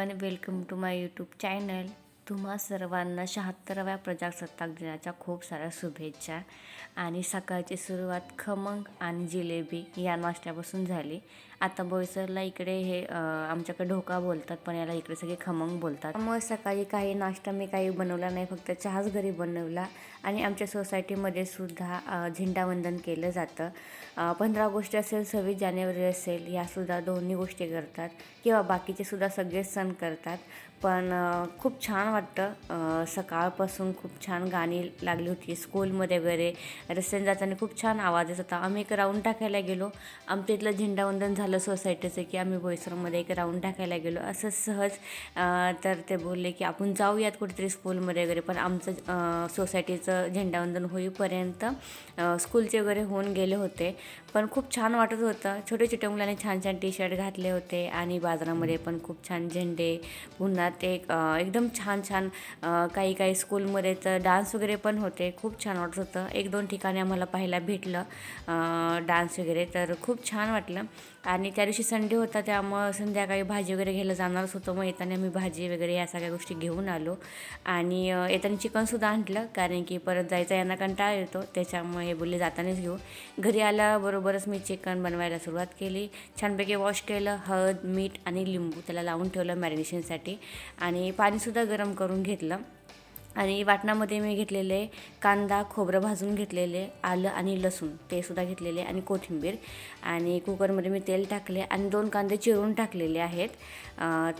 Everyone welcome to my YouTube channel तुम्हा सर्वांना शहात्तराव्या प्रजासत्ताक दिनाच्या खूप साऱ्या शुभेच्छा. आणि सकाळची सुरुवात खमंग आणि जिलेबी या नाश्त्यापासून झाली. आता बोईसरला इकडे हे आमच्याकडे ढोका बोलतात पण याला इकडे सगळे खमंग बोलतात. मग सकाळी काही नाश्ता मी काही बनवला नाही फक्त चहाच घरी बनवला. आणि आमच्या सोसायटीमध्ये सुद्धा झेंडावंदन केलं जातं. पंधरा ऑगस्ट असेल सव्वीस जानेवारी असेल यासुद्धा दोन्ही गोष्टी करतात. किंवा बाकीचे सुद्धा सगळेच सण करतात. पण खूप छान वाटतं. सकाळपासून खूप छान गाणी लागली होती स्कूलमध्ये वगैरे. रस्त्याने जाताना खूप छान आवाज येत होता. आम्ही एक राऊंड टाकायला गेलो. आमच्या इथलं झेंडावंदन झालं सोसायटीचं की आम्ही बोईसरमध्ये एक राऊंड टाकायला गेलो. असं सहज तर ते बोलले की आपण जाऊयात कुठेतरी स्कूलमध्ये वगैरे पण आमचं सोसायटीचं झेंडावंदन होईपर्यंत स्कूलचे वगैरे होऊन गेले होते. पण खूप छान वाटत होतं. छोटे छोटे मुलांनी छान छान टी शर्ट घातले होते आणि बाजारामध्ये पण खूप छान झेंडे पुन्हा ते एकदम छान छान काही काही स्कूलमध्ये तर डान्स वगैरे पण होते. खूप छान वाटत होतं. एक दोन ठिकाणी आम्हाला पाहायला भेटलं डान्स वगैरे तर खूप छान वाटलं. आणि त्या दिवशी संडे होता त्यामुळं संध्याकाळी भाजी वगैरे घ्यायला जाणारच होतो. मग येताना मी भाजी वगैरे या सगळ्या गोष्टी घेऊन आलो. आणि येताना चिकनसुद्धा आणलं कारण की परत जायचा यांना कंटाळा येतो. त्याच्यामुळे हे बोलले जातानाच घेऊ. घरी आल्याबरोबरच मी चिकन बनवायला सुरुवात केली. छानपैकी वॉश केलं हळद मीठ आणि लिंबू त्याला लावून ठेवलं मॅरिनेशनसाठी. आणि पाणीसुद्धा गरम करून घेतलं. आणि वाटणामध्ये मी घेतलेले कांदा खोबरं भाजून घेतलेले आलं आणि लसूण ते सुद्धा घेतलेले आणि कोथिंबीर आणि कुकरमध्ये मी तेल टाकले आणि दोन कांदे चिरून टाकलेले आहेत.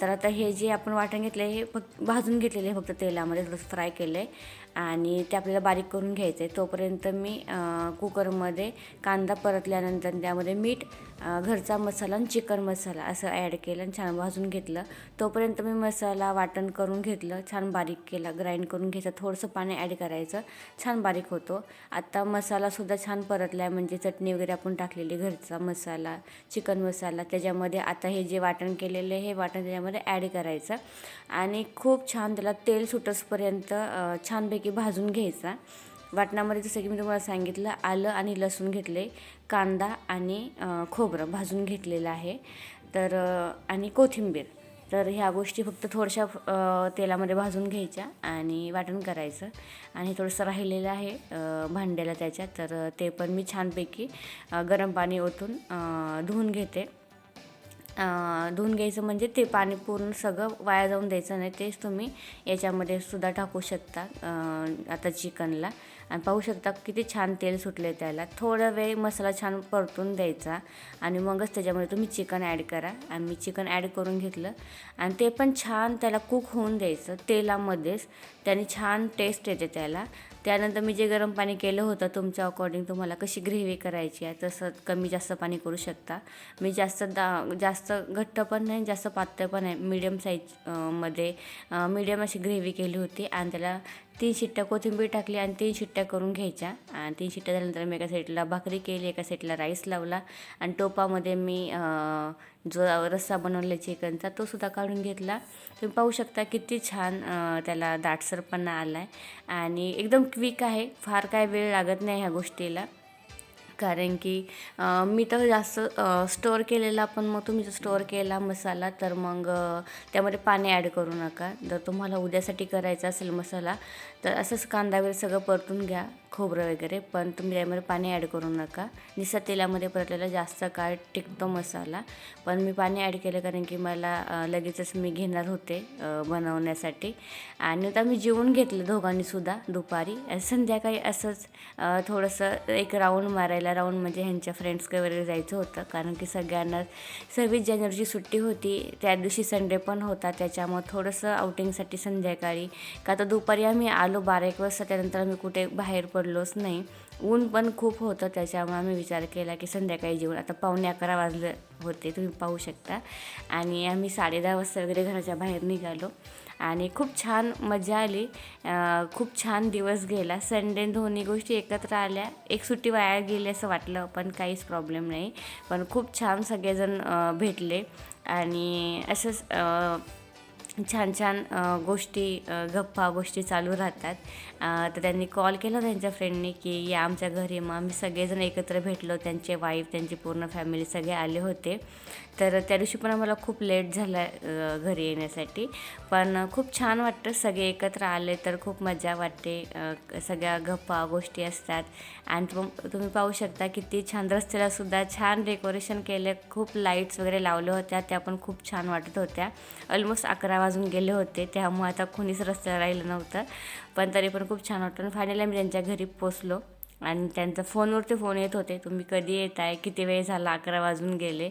तर आता हे जे आपण वाटण घेतलं हे फक्त भाजून घेतलेले फक्त तेलामध्ये थोडंसं फ्राय केलं आहे आणि ते आपल्याला बारीक करून घ्यायचं आहे तोपर्यंत मी कुकरमध्ये कांदा परतल्यानंतर त्यामध्ये मीठ घरचा मसाला आणि चिकन मसाला असं ॲड केलं आणि छान भाजून घेतलं. तोपर्यंत मी मसाला वाटण करून घेतलं छान बारीक केला ग्राइंड करून घ्यायचं थोडंसं पाणी ॲड करायचं छान बारीक होतो. आता मसालासुद्धा छान परतला आहे म्हणजे चटणी वगैरे आपण टाकलेली घरचा मसाला चिकन मसाला त्याच्यामध्ये आता हे जे वाटण केलेलं आहे हे वाटण त्याच्यामध्ये ॲड करायचं. आणि खूप छान त्याला तेल सुटसपर्यंत छान छानपैकी भाजून घ्यायचा. वाटणामध्ये जसं की मी तुम्हाला सांगितलं आलं आणि लसूण घेतले कांदा आणि खोबरं भाजून घेतलेलं आहे. तर आणि कोथिंबीर. तर ह्या गोष्टी फक्त थोड्याशा तेलामध्ये भाजून घ्यायच्या आणि वाटण करायचं. आणि थोडंसं राहिलेलं आहे भांड्याला त्याच्या तर ते पण मी छानपैकी गरम पाणी ओतून धुवून घेते. धुवून घ्यायचं म्हणजे ते पाणी पूर्ण सगळं वाया जाऊन द्यायचं नाही. तेच तुम्ही याच्यामध्ये सुद्धा टाकू शकता आता चिकनला. आणि पाहू शकता किती छान तेल सुटले त्याला. थोडा वेळ मसाला छान परतून द्यायचा आणि मगच त्याच्यामध्ये तुम्ही चिकन ॲड करा. आणि मी चिकन ॲड करून घेतलं आणि ते पण छान त्याला कुक होऊन द्यायचं तेलामध्येच. त्याने छान टेस्ट येते त्याला. त्यानंतर मी जे गरम पाणी केलं होतं तुमच्या अकॉर्डिंग तुम्हाला कशी ग्रेव्ही करायची आहे तसं कमी जास्त पाणी करू शकता. मी जास्त दा जास्त घट्ट पण नाही जास्त पातळ पण आहे. मीडियम साईजमध्ये मीडियम अशी ग्रेव्ही केली होती आणि त्याला तीन शिट्ट्या कोथिंबीर टाकली आणि तीन शिट्ट्या करून घ्यायच्या. आणि तीन शिट्ट्या झाल्यानंतर मी एका साईडला भाकरी केली एका साईडला राईस लावला. आणि टोपामध्ये मी जो रस्सा बनवला चिकनचा तो सुद्धा काढून घेतला. तुम्ही पाहू शकता किती छान त्याला दाटसरपणा आला आहे आणि एकदम क्विक आहे. फार काय वेळ लागत नाही ह्या गोष्टीला. कारण की मी तर जास्त स्टोअर केलेला पण मग तुम्ही जर स्टोअर केला मसाला तर मग त्यामध्ये पाणी ॲड करू नका. जर तुम्हाला उद्यासाठी करायचा असेल मसाला तर असंच कांदा वगैरे सगळं परतून घ्या खोबरं वगैरे. पण तुम्ही त्यामध्ये पाणी ॲड करू नका. निसा तेलामध्ये परतलेला जास्त काळ टिकतो मसाला. पण मी पाणी ॲड केलं कारण की मला लगेचच मी घेणार होते बनवण्यासाठी. आणि आता मी जेवून घेतलं दोघांनीसुद्धा दुपारी. आणि संध्याकाळी असंच थोडंसं एक राऊंड मारायला राऊंड म्हणजे ह्यांच्या फ्रेंड्स वगैरे जायचं होतं. कारण की सगळ्यांना सव्वीस जानेवारीची सुट्टी होती त्या दिवशी संडे पण होता. त्याच्यामुळं थोडंसं आउटिंगसाठी संध्याकाळी. का तर दुपारी आम्ही आलो बारा एक वाजता. त्यानंतर आम्ही कुठे बाहेर पडलोच नाही. ऊन पण खूप होतं. त्याच्यामुळे आम्ही विचार केला की संध्याकाळी जेवण. आता पावणे अकरा वाजले होते. तुम्ही पाहू शकता. आणि आम्ही साडे दहा वाजता वगैरे घराच्या बाहेर निघालो. आणि खूप छान मजा आली. खूप छान दिवस गेला. संडे दोन्ही गोष्टी एकत्र आल्या. एक सुट्टी वाया गेली असं वाटलं पण काहीच प्रॉब्लेम नाही. पण खूप छान सगळेजण भेटले. आणि असंच छान छान गोष्टी गप्पा गोष्टी चालू राहतात. तर त्यांनी कॉल केला त्यांच्या फ्रेंडने की या आमच्या घरी मग आम्ही सगळेजण एकत्र भेटलो. त्यांचे वाईफ त्यांची पूर्ण फॅमिली सगळे आले होते. तर त्या दिवशी पण आम्हाला खूप लेट झाला घरी येण्यासाठी. पण खूप छान वाटतं सगळे एकत्र आले तर खूप मजा वाटते. सगळ्या गप्पा गोष्टी असतात. आणि तुम- तुम्ही पाहू शकता किती छान रस्त्याला सुद्धा छान डेकोरेशन केलं. खूप लाईट्स वगैरे लावल्या होत्या. त्या पण खूप छान वाटत होत्या. ऑलमोस्ट अकरा वाजून गेले होते त्यामुळे आता कोणीच रस्त्यावर राहिलं नव्हतं. पण तरी पण खूप छान वाटतं फायनली आम्ही त्यांच्या घरी पोचलो आणि त्यांचा फोनवरती फोन येत होते तुम्ही कधी येत आहे किती वेळ झाला? अकरा वाजून गेले.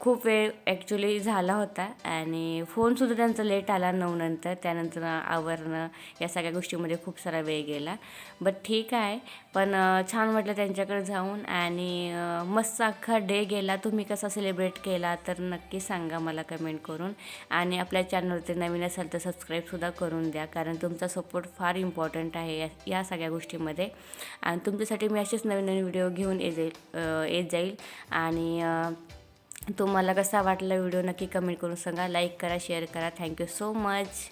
खूप वेळ ॲक्च्युली झाला होता. आणि फोनसुद्धा त्यांचा लेट आला नऊ नंतर. त्यानंतर आवरणं या सगळ्या गोष्टीमध्ये खूप सारा वेळ गेला. बट ठीक आहे. पण छान वाटलं त्यांच्याकडे जाऊन आणि मस्त अख्खा डे गेला. तुम्ही कसा सेलिब्रेट केला तर नक्की सांगा मला कमेंट करून. आणि आपल्या चॅनलवरती नवीन असाल तर सबस्क्राईबसुद्धा करून द्या कारण तुमचा सपोर्ट फार इम्पॉर्टंट आहे या या सगळ्या गोष्टीमध्ये. आणि तुमच्यासाठी मी असेच नवीन नवीन व्हिडिओ घेऊन येत जाईल येत जाईल. आणि तुम्हाला कसा वाटला व्हिडिओ नक्की कमेंट करून सांगा. लाईक करा शेअर करा. Thank you so much